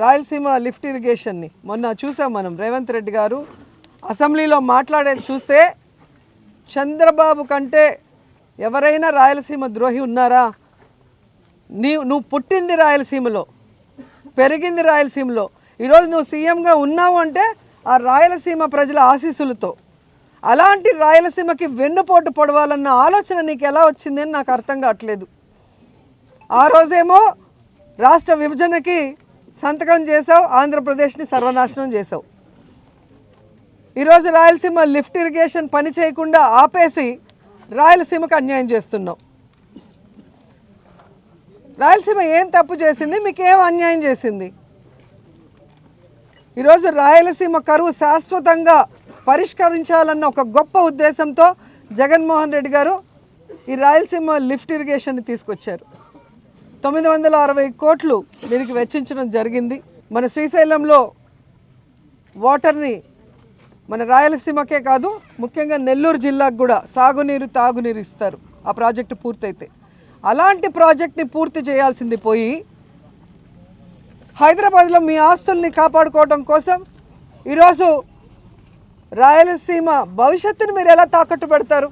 Rayalaseema lift ఇరిగేషన్ని మొన్న చూసాం మనం. రేవంత్ రెడ్డి గారు అసెంబ్లీలో మాట్లాడేది చూస్తే చంద్రబాబు కంటే ఎవరైనా రాయలసీమ ద్రోహి ఉన్నారా? నీ నువ్వు పుట్టింది రాయలసీమలో పెరిగింది రాయలసీమలో. ఈరోజు నువ్వు సీఎంగా ఉన్నావు అంటే ఆ రాయలసీమ ప్రజల ఆశీస్సులతో. అలాంటి రాయలసీమకి వెన్నుపోటు పొడవాలన్న ఆలోచన నీకు ఎలా వచ్చిందని నాకు అర్థం కావట్లేదు. ఆ రోజేమో రాష్ట్ర విభజనకి సంతకం చేసావు ఆంధ్రప్రదేశ్ని సర్వనాశనం చేసావు. ఈరోజు రాయలసీమ లిఫ్ట్ ఇరిగేషన్ పని చేయకుండా ఆపేసి రాయలసీమకు అన్యాయం చేస్తున్నావు. రాయలసీమ ఏం తప్పు చేసింది? మీకు ఏం అన్యాయం చేసింది? ఈరోజు రాయలసీమ కరువు శాశ్వతంగా పరిష్కరించాలన్న ఒక గొప్ప ఉద్దేశంతో జగన్మోహన్ రెడ్డి గారు ఈ రాయలసీమ లిఫ్ట్ ఇరిగేషన్ని తీసుకొచ్చారు. తొమ్మిది వందల అరవై కోట్లు దీనికి వెచ్చించడం జరిగింది. మన శ్రీశైలంలో వాటర్ని మన రాయలసీమకే కాదు ముఖ్యంగా నెల్లూరు జిల్లాకు కూడా సాగునీరు తాగునీరు ఇస్తారు. ఆ ప్రాజెక్టు పూర్తయితే. అలాంటి ప్రాజెక్ట్ని పూర్తి చేయాల్సింది పోయి హైదరాబాద్లో మీ ఆస్తుల్ని కాపాడుకోవడం కోసం ఈరోజు రాయలసీమ భవిష్యత్తును మీరు ఎలా తాకట్టు పెడతారు?